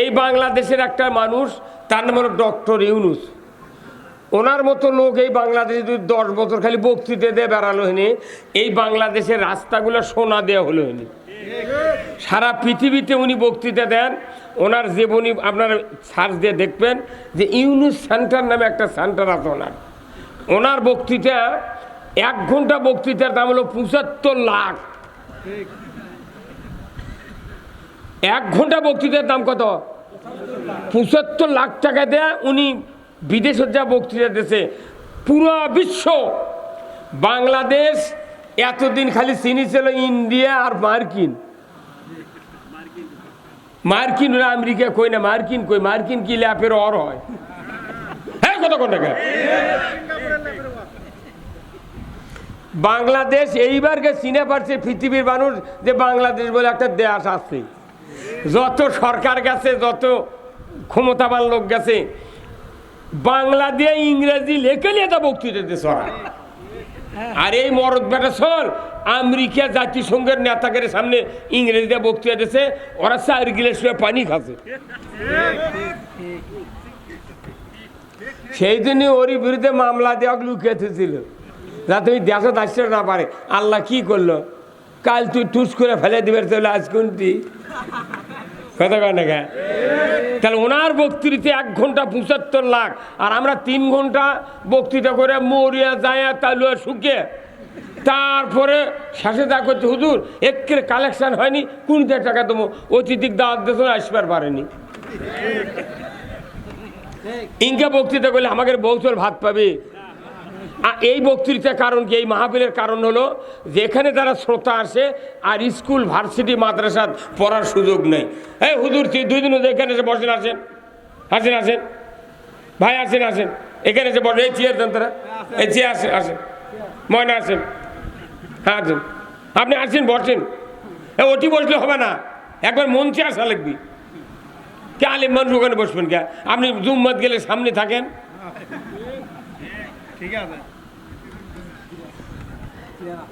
এই বাংলাদেশের একটা মানুষ, তার নাম হলো ডক্টর ইউনুস। ওনার মতো লোক এই বাংলাদেশে যদি দশ বছর খালি বক্তৃতা দিয়ে বেড়ালো হয়নি এই বাংলাদেশের রাস্তাগুলো সোনা দেওয়া হলো হয়নি সারা পৃথিবীতে উনি বক্তৃতা দেন, ওনার জীবনী আপনারা সার্চ দিয়ে দেখবেন যে ইউনুস সেন্টার নামে একটা সেন্টার আছে ওনার। ওনার বক্তৃতা, এক ঘণ্টা বক্তৃতার দাম হলো পঁচাত্তর লাখ। এক ঘণ্টা বক্তৃতার দাম কত? পঁচাত্তর লাখ টাকা দেয় উনি বিদেশের যা বক্তৃতা দিয়েছে। পুরো বিশ্ব। বাংলাদেশ এতদিন খালি চিনি ছিল, ইন্ডিয়া আর মার্কিন। মার্কিন আমেরিকা কই না, মার্কিন কই, মার্কিন কি ল্যাপের অর হয়? হ্যাঁ কত কোন টাকা? বাংলাদেশ এইবারকে চিনে পারছে পৃথিবীর মানুষ যে বাংলাদেশ বলে একটা দেশ আছে। যত সরকার গেছে, যত ক্ষমতাবান লোক গেছে, বাংলা দিয়ে ইংরেজি লেখে তা বক্তৃতা দিতে ওরা। আর এই মরদ বেটা আমেরিকা জাতিসংঘের নেতাদের সামনে ইংরেজিতে বক্তৃতা দিয়েছে ওরা চার গিলাস পানি খাচ্ছে। সেই জন্য ওরই বিরুদ্ধে মামলা দেওয়া লুকিয়েছিল যাতে ওই দেশে আসতে না পারে। আল্লাহ কি করল? কাল তুই টুস করে ফেলে দিবে তাহলে আজ কোনটি? কথা কয় না? তাহলে ওনার বক্তৃতা এক ঘণ্টা পঁচাত্তর লাখ, আর আমরা তিন ঘণ্টা বক্তৃতা করে মরিয়া যায়া তালুয়া শুকে তারপরে শেষে যা করছে, হুজুর, একের কালেকশন হয়নি কুড়িতে টাকা দেবো। অতিথিক দাওয়াত দেশ আসবার পারেনি। ইনকা বক্তৃতা করলে আমাকে বৌচল ভাত পাবে। এই বক্তৃতার কারণ কি? এই মাহফিলের কারণ হলো যেখানে তারা শ্রোতা আসে আর স্কুল, ভার্সিটি মাদ্রাসাত পড়ার সুযোগ নেই। এই হুজুর দুই দিন এখানে এসে বসেন, আসেন। আসেন আসেন। ভাই, আসেন আসেন। এখানে এসে বসেন। এই চেয়ার দেন তারা। এই চেয়ার আসেন আসেন। ময়না, আসেন। হ্যাঁ আসেন। আপনি আসেন, বসেন। ওটি বসলে হবে না। একবার মঞ্চে আসা লাগবি। কে আলিম মানুষ ওখানে বসবেন কে? আপনি জুম্মাত গেলে সামনে থাকেন।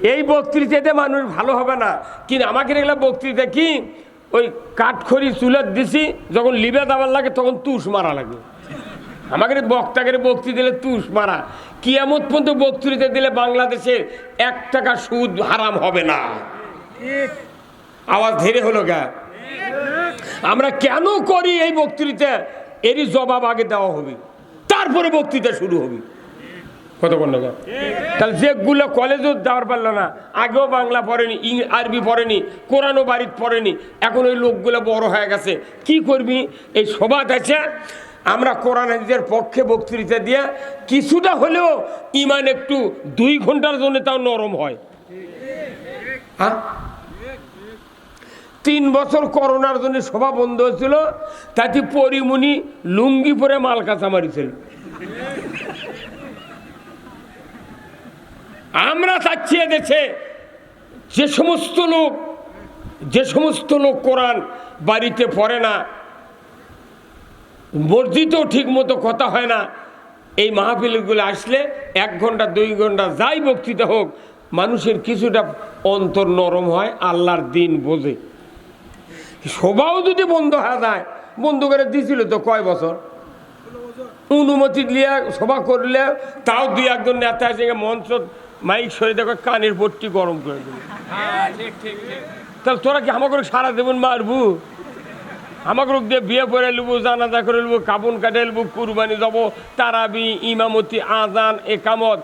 এই বক্তৃতাতে মানুষ ভালো হবে না। কিন্তু আমাকে এগুলো বক্তৃতা কি? ওই কাঠখড়ি চুলের দিছি, যখন লিবে দাবার লাগে তখন তুষ মারা লাগে। আমাকে বক্তাকে বক্তি দিলে তুষ মারা। কিয়ামত পর্যন্ত বক্তৃতা দিলে বাংলাদেশের এক টাকা সুদ হারাম হবে না। আওয়াজ ধীরে হলো গা। আমরা কেন করি এই বক্তৃতা? এরই জবাব আগে দেওয়া হবে। তারপরে বক্তৃতা শুরু হবে। কতক্ষণ টাকা তাহলে যেগুলো কলেজও দেওয়ার পারল না, আগেও বাংলা পড়েনি, ইং- আরবি পড়েনি, কোরআনও বাড়িতে পড়েনি, এখন ওই লোকগুলো বড় হয়ে গেছে। কি করবি? এই সবাত আছে আমরা কোরআন হাদিসের পক্ষে বক্তৃতা দিয়ে কিছুটা হলেও ইমান একটু দুই ঘণ্টার জন্য তাও নরম হয়। হ্যাঁ তিন বছর করোনার জন্য সভা বন্ধ হয়েছিল, তাতে পরিমণি লুঙ্গি পরে মাল কাঁচা মারিছিল আমরা চাচ্ছি দেশে যে সমস্ত লোক, যে সমস্ত লোক কোরআন বাড়িতে পড়ে না, মসজিদেও ঠিক মতো কথা হয় না, এই মাহফিলগুলো আসলে এক ঘণ্টা, দুই ঘণ্টা যাই বক্তৃতা হোক, মানুষের কিছুটা অন্তর নরম হয়, আল্লাহর দিন বোঝে। সবাও যদি বন্ধ হয়ে যায়, বন্ধ করে দিছিল তো কয় বছর? অনুমতি দিয়ে সভা করলে তাও দুই একজন নেতা এসে মঞ্চ মাইক সরে দেখো, কানের পট্টি গরম করে ঠিক তাহলে তোরা কি আমাকে সারা দেবেন মারবু? আমাকে দিয়ে বিয়ে করে নেব জানাজা করে নেব কাবুন কাটে নেব কুরবানি যাব তারাবি, ইমামতি, আজান, একামত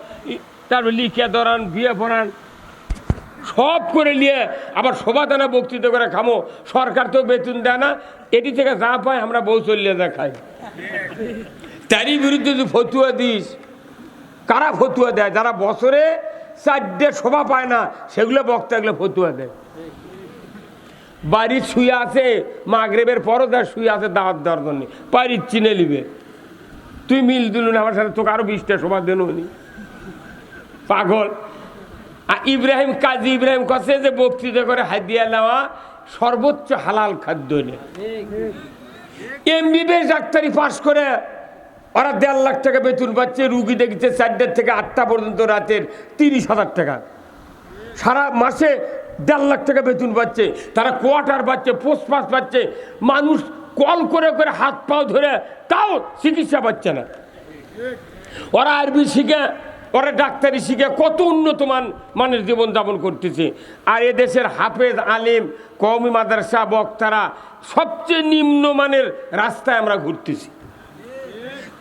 তারপর লিখে ধরান, বিয়ে পড়ান। সব করে নিয়ে আবার সবাদানা বক্তৃতা করে খামো। সরকার তো বেতন দেয় না, এটি থেকে যা পায় আমরা বউ চলিয়ে দেখাই। তারই বিরুদ্ধে যদি ফতুয়া দিস। কারা ফতুয়া দেয়? যারা বছরে চারটে শোভা পায় না, সেগুলো বক্তা এগুলো ফতুয়া দেয়। বাড়ির শুয়ে আছে, মাগরেবের পরও তার শুয়ে আছে দাওয়াত দেওয়ার জন্য। বাড়ির চিনে নিবে। তুই মিল দিল না, আমার সাথে তোকে আরও বিশটা শোভা দেন উনি। পাগল। আর ইব্রাহিম, কাজী ইব্রাহিম কাছে যে বক্তৃতা করে হাদিয়া নেওয়া সর্বোচ্চ হালাল খাদ্য নেই এমবিবিএস ডাক্তারি পাশ করে ওরা দেড় লাখ টাকা বেতন পাচ্ছে, রুগী দেখছে চারটার থেকে আটটা পর্যন্ত রাতের তিরিশ হাজার টাকা। সারা মাসে দেড় লাখ টাকা বেতন পাচ্ছে, তারা কোয়ার্টার পাচ্ছে, পোস্ট পাস পাচ্ছে, মানুষ কল করে করে হাত পাও ধরে তাও চিকিৎসা পাচ্ছে না। ওরা আরবি শিখে, ওরা ডাক্তারি শিখে কত উন্নত মান মানের জীবনযাপন করতেছে। আর এদেশের হাফেজ, আলিম, কওমি মাদ্রাসা, বক্তারা সবচেয়ে নিম্নমানের রাস্তায় আমরা ঘুরতেছি।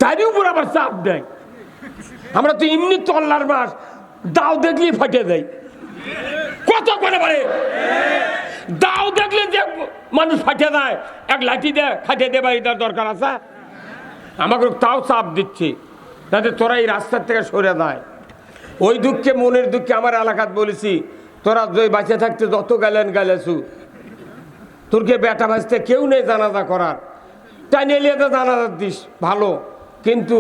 তারই উপর আবার চাপ দেয়। আমরা তো এমনি তল্লার মাস, দাও দেখলেই ফাটিয়ে দেয়। কত করে পারে দাও দেখলে যে মানুষ ফাটিয়ে দেয়, এক লাঠি দেয় খাটিয়ে দেয় এটার দরকার আছে? আমাকে তাও চাপ দিচ্ছে, যাতে তোরা এই রাস্তার থেকে সরে দেয় ওই দুঃখে, মনের দুঃখে আমার এলাকাত বলেছি, তোরা যে বাঁচে থাকতে যত গেলেন গেলেছু। তোরকে বেটা ভাজতে কেউ নেই জানাজা করার। তাই নিয়ে জানাজা দিস, ভালো। কিন্তু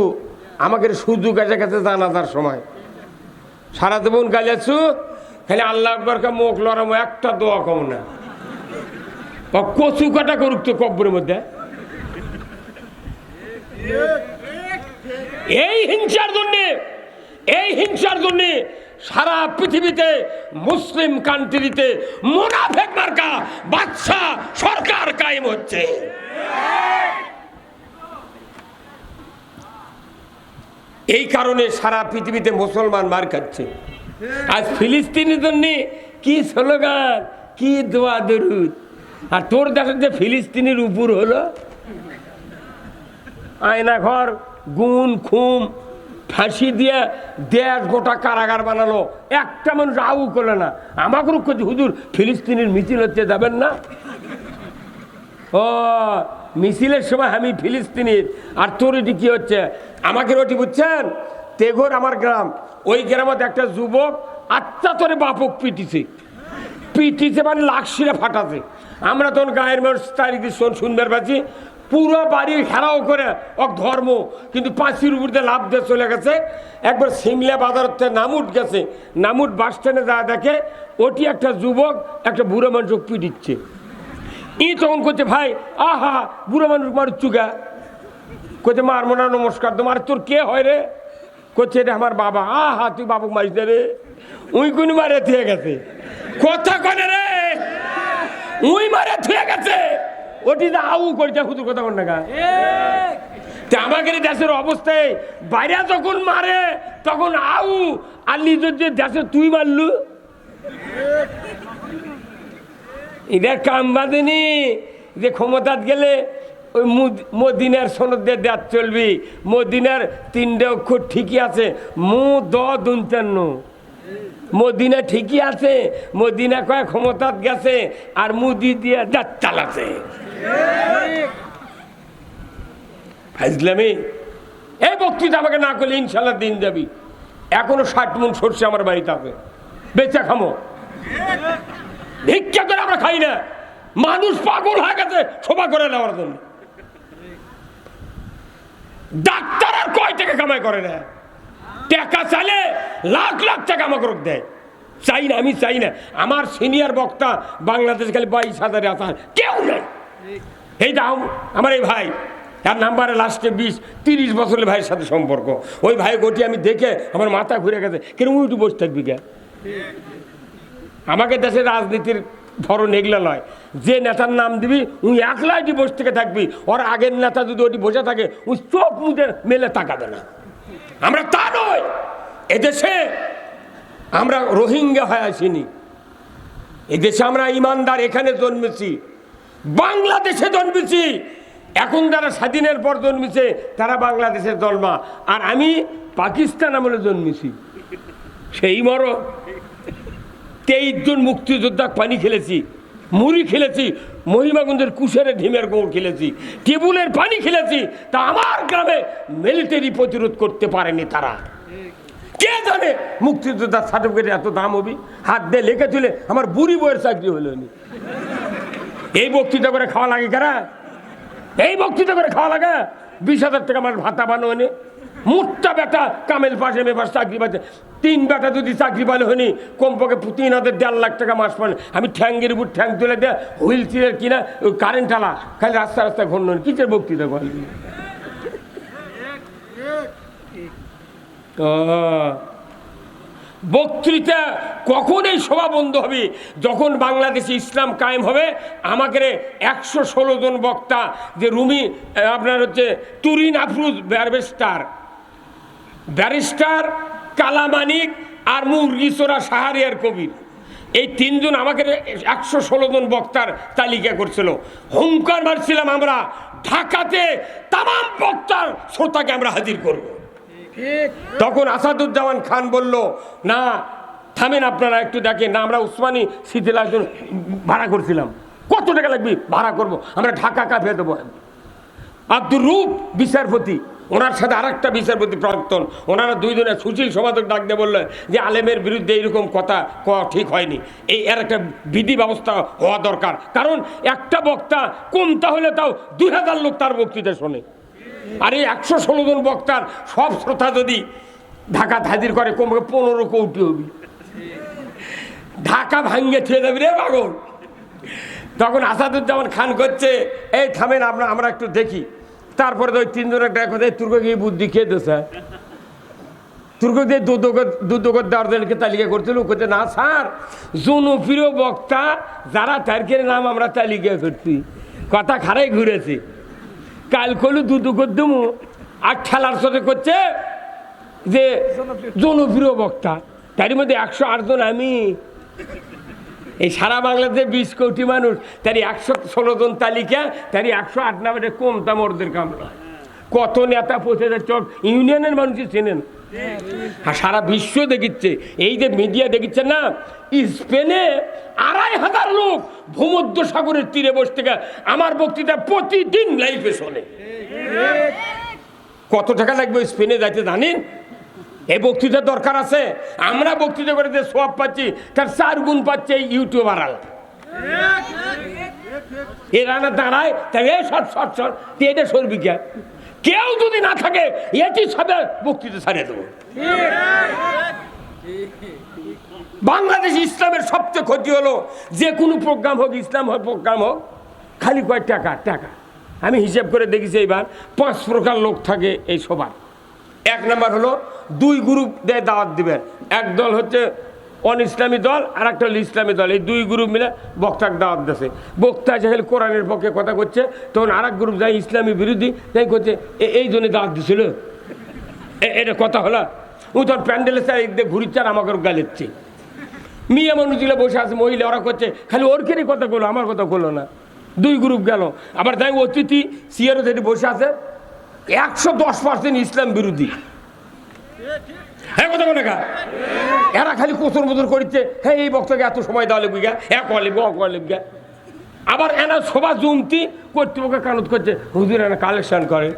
আমাকে সুযোগ এসে গেছে জানাজার সময়। সারা জীবন গাইলেছু খালি আল্লাহ আকবরকে মুখ লড়ামো, একটা দোয়া কম না। কচু কাটা করুক তো কব্বরের মধ্যে। এই হিংসার জন্যে, এই হিংসার জন্যে সারা পৃথিবীতে, মুসলিম কান্ট্রিতে মোনাফেক মার্কা বাচ্চা সরকার কায়েম হচ্ছে। এই কারণে সারা পৃথিবীতে মুসলমান মার খাচ্ছে। আজ ফিলিস্তিনের জন্য কি স্লোগান, কি দোয়া দরুদ। আর তোর দেশের যে ফিলিস্তিনের উপর হলো, আয়না ঘর, গুণ, খুম, ফাঁসি দিয়ে দেশ গোটা কারাগার বানালো। একটা মানুষ আউ করল না। আমাকে হুজুর, ফিলিস্তিনের মিছিল হচ্ছে যাবেন না? ও মিছিলের সময় আমি ফিলিস্তিনির আর তোর এটি কি হচ্ছে? আমাকে রটি বুঝছেন? তেঘর আমার গ্রাম। ওই গ্রামত একটা যুবক আচ্ছা তোরে বাপক পিটিছে। পিটিছে মানে লাকশিরে ফাটাছে। আমরা তখন গায়ের মানুষ তারিখ শোন শুনবার পাচ্ছি পুরো বাড়ি ঘেরাও করে এক ধর্ম। কিন্তু পাঁচির উপর দিয়ে লাভ দিয়ে চলে গেছে। একবার সিমলা বাজার থেকে নামুট গেছে। নামুট বাস স্ট্যান্ডে যা দেখে, ওটি একটা যুবক একটা বুড়ো মানুষ পিটিচ্ছে। ই তখন করছে ভাই, আহা, বুড়ো মানুষ মার চুগা। করছে মার মোনা নমস্কার। তোমার তোর কে হয় রে? করছে এটা আমার বাবা। আহা, তুই বাবুক মারিস রে। উই কোন মারে থুয়ে গেছে। কথা কনে রে? উই মারে থুয়ে গেছে। ওটি তো আউ করছে হুতুর কথা কন না আমাকে দেশের অবস্থায় বাইরে যখন মারে, তখন আউ, আর নিজের যে দেশে তুই মারলু? এদের কাম বাঁধেনি যে ক্ষমতাত গেলে ওই মুদ- মদিনার সনদ দিয়ে দেয়াত চলবি। মদিনার তিনটে অক্ষর ঠিকই আছে। মু, দ দুনচান্ন মদিনা ঠিকই আছে। মদিনা কয় ক্ষমতাত গেছে আর মুদি দিয়ে দাঁত চালাছে ফাইজলামি? এই বক্তৃতা আমাকে না করলে ইনশাল্লাহ দিন যাবি। এখনও ষাট মন সরষে আমার বাড়িতে আছে। বেচা খামো। ভিক্ষা করে আমরা খাই না। মানুষ পাগল হয়ে গেছে শোভা করে নেওয়ার জন্য। ডাক্তার আর কয় টাকা কামাই করে না? টাকা চালে লাখ লাখ টাকা আমাকে দেয়। চাই না, আমি চাই না। আমার সিনিয়র বক্তা বাংলাদেশ খালি বাইশ হাজারে আসার কেউ নেই। এই দাও, আমার এই ভাই, তার নাম্বারে লাস্টে বিশ, তিরিশ বছরের ভাইয়ের সাথে সম্পর্ক। ওই ভাই গোটি আমি দেখে আমার মাথা ঘুরে গেছে। কেন উঠে বসে থাকবি কে? আমাকে দেশের রাজনীতির ধরন এগুলো নয়। যে নেতার নাম দিবি, উনি একলাই বসে থেকে থাকবি। ওর আগের নেতা যদি ওটি বসে থাকে, উনি চোখ মুখে মেলে তাকাবে না। আমরা তা নয়। এদেশে আমরা রোহিঙ্গা হয়ে আসিনি। এদেশে আমরা ইমানদার, এখানে জন্মেছি। বাংলাদেশে জন্মেছি। এখন যারা স্বাধীনের পর জন্মেছে, তারা বাংলাদেশের জন্মা। আর আমি পাকিস্তান আমলে জন্মেছি। সেই মর তেইশ জন মুক্তিযোদ্ধা পানি খেলেছি, মুড়ি খেলেছি মহিমাগঞ্জের কুশের ঢিমের গোড় খেলেছি, টেবুলের পানি খেলেছি, তা আমার গ্রামে মিলিটারি প্রতিরোধ করতে পারেনি তারা। কে জানে মুক্তিযোদ্ধার সার্টিফিকেট এত দাম হবি? হাত দিয়ে লেখে তুলে আমার বুড়ি বইয়ের চাকরি হলো নি এই বক্তৃতা করে খাওয়া লাগে কারা? এই বক্তৃতা করে খাওয়া লাগে? বিশ হাজার টাকা আমার ভাতা বানোনি মুটটা বেটা, কামেল পাশে মেপাশ চাকরি পাচ্ছে। তিন বেটা যদি চাকরি পালে হয়নি, কমপক্ষে তিন হাজার দেড় লাখ টাকা মাস পান। আমি ঠ্যাঙ্গের উপর ঠ্যাং তুলে দেয়, হুইল চেয়ার কিনা কারেন্ট আলা খালি রাস্তা রাস্তা ঘন্ন কিসের বক্তৃতা ও বক্তৃতা কখন এই সভা বন্ধ হবে। যখন বাংলাদেশে ইসলাম কায়েম হবে, আমাকে একশো ষোলো জন বক্তা, যে রুমি, আপনার হচ্ছে তুরিন আফরুজ ব্যারবেস্টার ব্যারিস্টার কালামানিক আর মুরগিসোরা সাহারিয়ার কবির। এই তিনজন আমাকে একশো ষোলো জন বক্তার তালিকা করছিল। হুঙ্কার মারছিলাম আমরা। ঢাকাতে তাম বক্তার শ্রোতাকে আমরা হাজির করব। তখন আসাদুজ্জামান খান বলল, না, থামেন আপনারা একটু দেখেন। না, আমরা উসমানী শীতের ভাড়া করছিলাম। কত টাকা লাগবে? ভাড়া করব। আমরা ঢাকা কাঁপিয়ে দেবো। আব্দুর রূপ বিচারপতি। ওনার সাথে আরেকটা বিচারপতি প্রাক্তন। ওনারা দুইজনে সুশীল সমাজক ডাক দিয়ে বললেন যে, আলেমের বিরুদ্ধে এইরকম কথা কওয়া ঠিক হয়নি। এই এর একটা বিধি ব্যবস্থা হওয়া দরকার। কারণ একটা বক্তা কমতা হলে তাও দুই হাজার লোক তার বক্তৃতা শোনে। আর এই একশো ষোলো জন বক্তার সব শ্রোতা যদি ঢাকা হাজির করে কমকে পনেরো কৌটি হবি। ঢাকা ভাঙ্গে থুয়ে যাবি রে পাগল। তখন আসাদুজ্জামান খান করছে, এই থামেন, আমরা আমরা একটু দেখি। তারপরে ওই তিনজন একটা কথা তুর্ক গিয়ে বুদ্ধি খেয়ে দিয়েছে। তুর্ক দিয়ে দুদকর দেওয়ারদেরকে তালিকা করছিল? করতে না, স্যার জনপ্রিয় বক্তা, যারা তারকের নাম আমরা তালিকা করছি। কথা খারাই ঘুরেছি। কাল কলু দুদকর দুমু। আর খেলার সাথে করছে যে জনপ্রিয় বক্তা, তারই মধ্যে একশো আটজন আমি এই সারা বাংলাদেশে বিশ কোটি মানুষ তারই একশো ষোলো জন তালিকা তারই একশো আট নাম্বারে কম দাম ওদের কামড়া। কত নেতা পৌঁছে যাচ্ছে ইউনিয়নের মানুষই চেনেন। আর সারা বিশ্ব দেখিচ্ছে, এই যে মিডিয়া দেখিচ্ছে না, স্পেনে আড়াই হাজার লোক ভূমধ্য সাগরের তীরে বসে থেকে আমার বক্তৃতা প্রতিদিন লাইফে শোনে। কত টাকা লাগবে স্পেনে যাইতে জানেন? এই বক্তৃতা দরকার আছে? আমরা বক্তৃতা করে যে সব পাচ্ছি, তার চার গুণ পাচ্ছে ইউটিউবার আলা এ রান্না দাঁড়ায় এই শট শট শট এটা সরবি কেউ যদি না থাকে, এটি সবে বক্তৃতা ছাড়িয়ে দেবো। বাংলাদেশ ইসলামের সবচেয়ে ক্ষতি হলো, যে কোনো প্রোগ্রাম হোক, ইসলাম হোক, প্রোগ্রাম হোক, খালি কয় টাকা টাকা। আমি হিসেব করে দেখেছি এইবার, পাঁচ প্রকার লোক থাকে এই সবার। এক নম্বর হলো দুই গ্রুপ দিয়ে দাওয়াত দিবেন। এক দল হচ্ছে অন ইসলামী দল আর একটা হলো ইসলামী দল। এই দুই গ্রুপ মিলে বক্তার দাওয়াত দিয়েছে বক্তা যেহেতু কোরআনের পক্ষে কথা করছে তখন আর গ্রুপ যাই ইসলামী বিরোধী তাই করছে, "এ- এই জন্য দাওয়াত দিছিল? এটা কথা হলো। ও তোর প্যান্ডেলের স্যার একদিকে ঘুরিচ্ছে আর আমাকে গালেচ্ছে মেয়ে মানুষগুলো বসে আছে, মহিলা, ওরা করছে, খালি ওর কেনে কথা করল আমার কথা বলল না। দুই গ্রুপ গেল। আবার তাই অতিথি সিয়ারও যেটি বসে আছে একশো দশ পার্সেন্ট ইসলাম বিরোধী। হ্যাঁ কথা গা। এরা খালি কোচর মোচর করছে হ্যাঁ এই বক্তাকে এত সময় দেওয়া লিখবি গা? এক কয়া লিখব অ লিখবি। আবার এনা সভা জমতি কর্তৃপক্ষ কানত করছে। হুজুর এনা কালেকশন করে।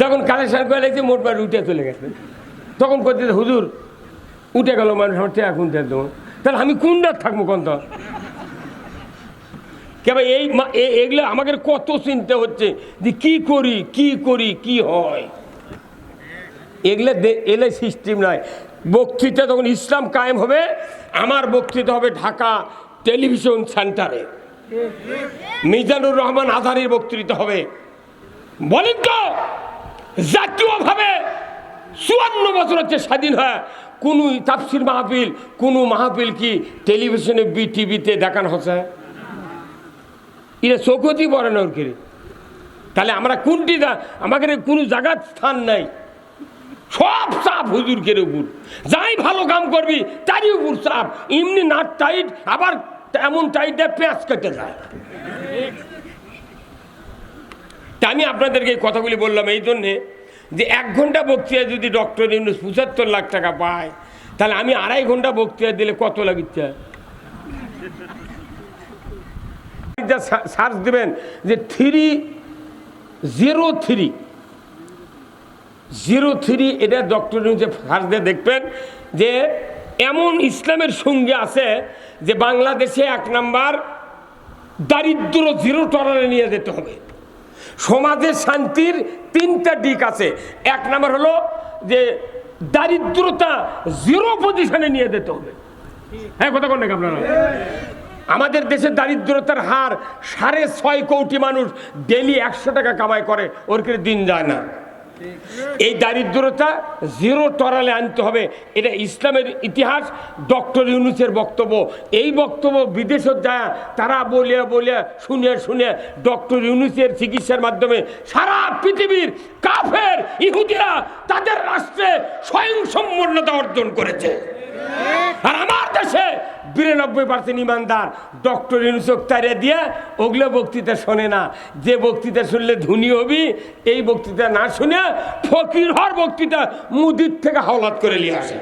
যখন কালেকশন করে লেগেছে মোট বাড়ি উঠে চলে গেছে। তখন করতে হুজুর, উঠে গেল মানুষ, আমার টেয়া কোনটা দেবো। তাহলে আমি কোনটা থাকব কোন কেবা এই এগুলো আমাদের কত চিন্তা হচ্ছে যে কি করি কি করি, কি হয়? এগুলো এলে সিস্টেম নয় বক্তৃতা তখন ইসলাম কায়েম হবে, আমার বক্তৃতা হবে ঢাকা টেলিভিশন সেন্টারে। মিজানুর রহমান আধারির বক্তৃতা হবে। বলেন তো, জাতীয়ভাবে চুয়ান্ন বছর হচ্ছে স্বাধীন হয় কোনো তাফসির মাহফিল, কোনো মাহফিল কি টেলিভিশনে বি টিভিতে দেখানো হচ্ছে? এরা চৌকতি পড়ে না ওর। তাহলে আমরা কোনটি আমাদের কোনো জায়গার স্থান নাই। সব চাপ হুজুরকের উপর। যাই ভালো কাম করবি, তারই উপর চাপ এমনি নাট টাইট আবার এমন টাইট দেয় পেঁয়াজ কেটে যায়। তা আমি আপনাদেরকে এই কথাগুলি বললাম এই জন্যে যে এক ঘণ্টা বক্তৃতা যদি ডক্টর ইউনুস পঁচাত্তর লাখ টাকা পায়, তাহলে আমি আড়াই ঘণ্টা বক্তৃতা দিলে কত লাগিচ্ছে? সার্চ দেবেন যে three zero three zero three এটা ডক্টর ইউনুসে সার্চ দিয়ে দেখবেন যে এমন ইসলামের সঙ্গে আছে যে বাংলাদেশে এক নাম্বার দারিদ্র জিরো টলারে নিয়ে যেতে হবে। সমাজের শান্তির তিনটা দিক আছে। এক নাম্বার হলো যে দারিদ্রতা জিরো পজিশনে নিয়ে যেতে হবে। হ্যাঁ কথা কোন আপনারা? আমাদের দেশে দারিদ্রতার হার সাড়ে ছয় কোটি মানুষ ডেলি একশো টাকা কামাই করে, ওর করে দিন যায় না। এই দারিদ্রতা জিরো টরালে আনতে হবে, এটা ইসলামের ইতিহাস, ডক্টর ইউনুসের বক্তব্য। এই বক্তব্য বিদেশত যায়, তারা বলিয়া বলিয়া শুনে শুনে ডক্টর ইউনুসের চিকিৎসার মাধ্যমে সারা পৃথিবীর কাফের, ইহুদিরা তাদের রাষ্ট্রে স্বয়ং সম্পূর্ণতা অর্জন করেছে। আর আমার দেশে বিরানব্বই পার্সেন্ট ইমানদার ডক্টর ইউনুসক তারে দিয়ে ওগুলো বক্তৃতা শোনে না। যে বক্তৃতা শুনলে ধনী হবি, এই বক্তৃতা না শুনে ফকির হর বক্তৃতা মুদির থেকে হাওলাত করে নিয়ে আসে।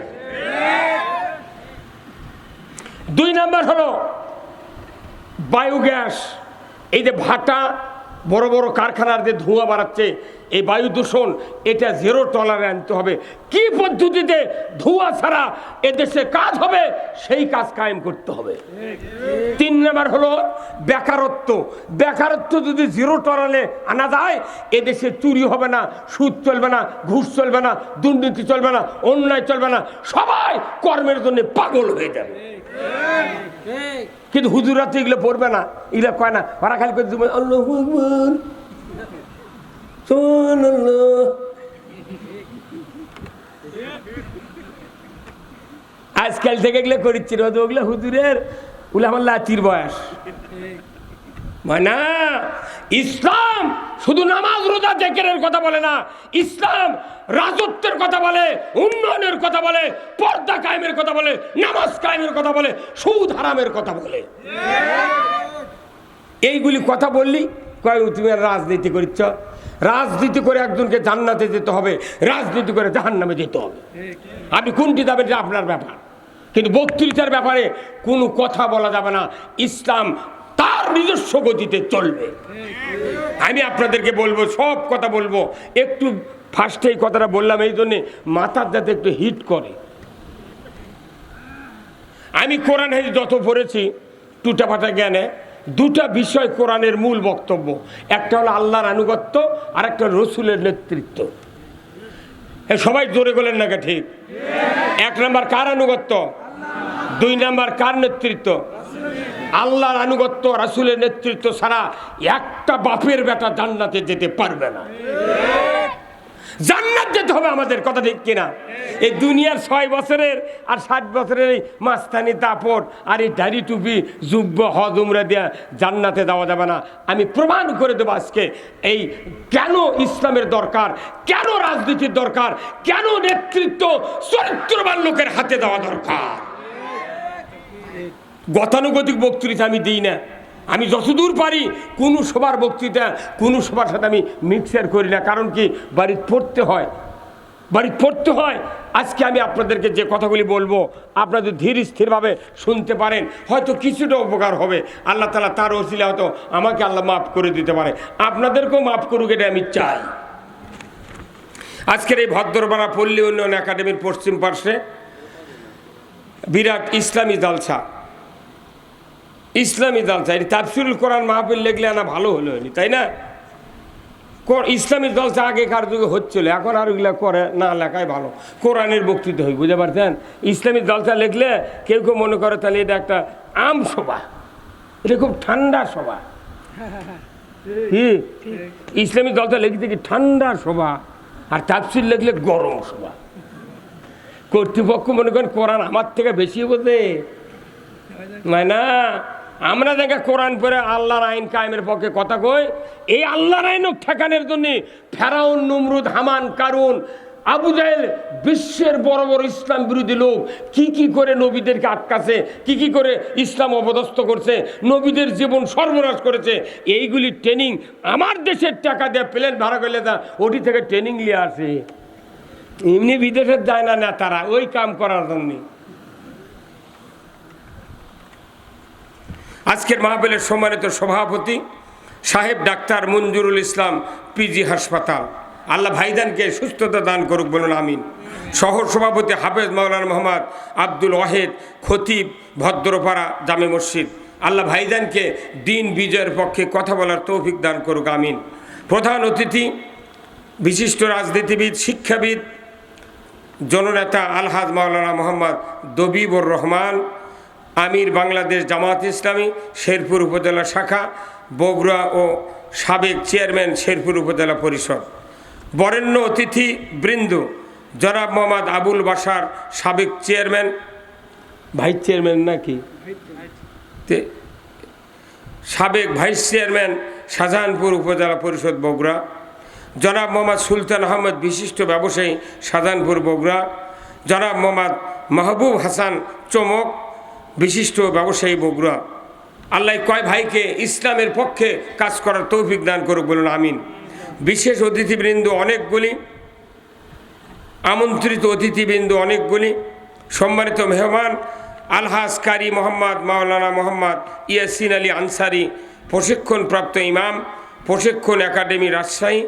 দুই নাম্বার হলো বায়োগ্যাস। এই যে ভাটা বড় বড় কারখানার যে ধোঁয়া বাড়াচ্ছে এই বায়ু দূষণ, এটা জিরো টলারে আনতে হবে। কি পদ্ধতিতে ধোঁয়া ছাড়া এদেশে কাজ হবে, সেই কাজ কায়েম করতে হবে। তিন নাম্বার হলো বেকারত্ব। বেকারত্ব যদি জিরো টলারে আনা যায়, এদেশে চুরি হবে না, সুদ চলবে না, ঘুষ চলবে না, দুর্নীতি চলবে না, অন্যায় চলবে না, সবাই কর্মের জন্য পাগল হয়ে যাবে। কিন্তু হুজুরা তো এগুলো পড়বে না, এগুলো কয় না, ওরা খালি করে দেবে আজকাল থেকে এগুলো করিচ্ছি রোদ ওগুলো হুজুরের ওগুলো আমার লাচির বয়স। না ইসলাম শুধু নামাজ রোজা জেকেরের কথা বলে না ইসলাম রাজত্বের কথা বলে উন্নয়নের কথা বলে পর্দা কায়েমের কথা বলে নামাজ কায়েমের কথা বলে সুদ হারামের কথা বলে। এইগুলি কথা বললি কয় তুমি রাজনীতি করিচ্ছ? রাজনীতি করে একজনকে জান্নাতে যেতে হবে, রাজনীতি করে জাহান্নামে যেতে হবে। আপনি কোনটি যাবেন এটা আপনার ব্যাপার। কিন্তু বক্তৃতার ব্যাপারে কোনো কথা বলা যাবে না। ইসলাম তার নিজস্ব গতিতে চলবে। আমি আপনাদেরকে বলব, সব কথা বলব। একটু ফার্স্টে এই কথাটা বললাম এই জন্যে মাথার যাতে একটু হিট করে। আমি কোরআন হাদিস যত পড়েছি টুটা ফাটা জ্ঞানে দুটা বিষয় কোরআনের মূল বক্তব্য। একটা হলো আল্লাহর আনুগত্য আর একটা রসুলের নেতৃত্ব। সবাই জোরে গেলেন নাকি ঠিক? এক নাম্বার কার আনুগত্য? দুই নাম্বার কার নেতৃত্ব? আল্লাহর আনুগত্য, রাসুলের নেতৃত্ব ছাড়া একটা বাপের বেটা জান্নাতে যেতে পারবে না। জান্নাত যেতে হবে আমাদের, কথা ঠিক কিনা? এই দুনিয়ার ছয় বছরের আর ষাট বছরের এই মাস্তানি দাপট আর এই দাড়ি টুপি যুব্য হজ, উমরা দেওয়া জান্নাতে দেওয়া যাবে না। আমি প্রমাণ করে দেবো আজকে এই কেন ইসলামের দরকার, কেন রাজনীতির দরকার, কেন নেতৃত্ব চরিত্রবান লোকের হাতে দেওয়া দরকার? গতানুগতিক বক্তৃতা আমি দিই না। আমি যতদূর পারি কোনো সবার বক্তৃতা, কোনো সবার সাথে আমি মিক্সার করি না। কারণ কি? বাড়ির পড়তে হয়। বাড়ি পড়তে হয়। আজকে আমি আপনাদেরকে যে কথাগুলি বলব আপনাদের ধীর স্থিরভাবে শুনতে পারেন, হয়তো কিছুটা উপকার হবে। আল্লাহ তালা তার ওসিলে হয়তো আমাকে আল্লাহ মাফ করে দিতে পারে। আপনাদেরকেও মাফ করুক, এটা আমি চাই। আজকের এই ভদ্রপাড়া পল্লী উন্নয়ন একাডেমির পশ্চিম পার্শ্বে বিরাট ইসলামী জালসা। ইসলামী জালসা এটি তাফসিরুল কোরআন মাহফিল লেখলে আনা ভালো হলো নি তাই না? ইসলামী জলসা আগেকার যুগে হচ্ছিল, এখন আর ওইগুলা করে না লেখাই ভালো। কোরআনের বক্তৃতা হয়, বুঝতে পারছেন? ইসলামী জলসা লিখলে কেউ কেউ মনে করে তাহলে এটা একটা আম সভা। এটা খুব ঠান্ডা সভা। কি? ইসলামী জলসা লিখতে কি ঠান্ডা সভা? আর তাফসির লিখলে গরম সভা। কর্তৃপক্ষ মনে করেন কোরআন আমার থেকে বেশি বোঝে। না আমরা দেখে কোরআন পরে আল্লাহর আইন কায়েমের পক্ষে কথা কই, এই আল্লাহর আইন ঠেকানোর জন্য ফেরাউন, নমরুদ, হামান, কারুন, আবু জাহেল বিশ্বের বড় বড় ইসলাম বিরোধী লোক কি কি করে নবীদেরকে আটকাছে, কি কি করে ইসলাম অপদস্থ করছে, নবীদের জীবন সর্বনাশ করেছে, এইগুলি ট্রেনিং আমার দেশের টাকা দিয়ে প্লেন ভাড়া করলে তা ওটি থেকে ট্রেনিং নিয়ে আসে। এমনি বিদেশের যায় না নেতারা, ওই কাম করার জন্যে। আজকের মাহফিলের সম্মানিত সভাপতি সাহেব ডাক্তার মঞ্জুরুল ইসলাম পিজি হাসপাতাল। আল্লাহ ভাইদানকে সুস্থতা দান করুক বলুন, আমিন। শহর সভাপতি হাফেজ মাওলানা মোহাম্মদ আব্দুল ওয়াহেদ খতিব ভদ্রপাড়া জামে মসজিদ। আল্লাহ ভাইদানকে দিন বিজয়ের পক্ষে কথা বলার তৌফিক দান করুক, আমিন। প্রধান অতিথি, বিশিষ্ট রাজনীতিবিদ, শিক্ষাবিদ, জননেতা আলহাজ মাওলানা মোহাম্মদ দবিবুর রহমান আমির বাংলাদেশ জামাত ইসলামী শেরপুর উপজেলা শাখা বগুড়া ও সাবেক চেয়ারম্যান শেরপুর উপজেলা পরিষদ। বরেণ্য অতিথি বৃন্দ জনাব মোহাম্মদ আবুল বাসার সাবেক চেয়ারম্যান। ভাইস চেয়ারম্যান নাকি? সাবেক ভাইস চেয়ারম্যান শাহজাহানপুর উপজেলা পরিষদ বগুড়া। জনাব মোহাম্মদ সুলতান আহমদ বিশিষ্ট ব্যবসায়ী শাহজাহানপুর বগুড়া। জনাব মোহাম্মদ মাহবুব হাসান চমক। বিশিষ্ট ব্যবসায়ী বগুড়া। আল্লাহ কয়, ভাইকে ইসলামের পক্ষে কাজ করার তৌফিক দান করুক বলুন, আমিন। বিশেষ অতিথিবৃন্দ অনেকগুলি, আমন্ত্রিত অতিথিবৃন্দ অনেকগুলি, সম্মানিত মেহমান আলহাজ কারি মোহাম্মদ, মাওলানা মোহাম্মদ ইয়াসিন আলী আনসারি, প্রশিক্ষণপ্রাপ্ত ইমাম, প্রশিক্ষণ একাডেমি রাজশাহী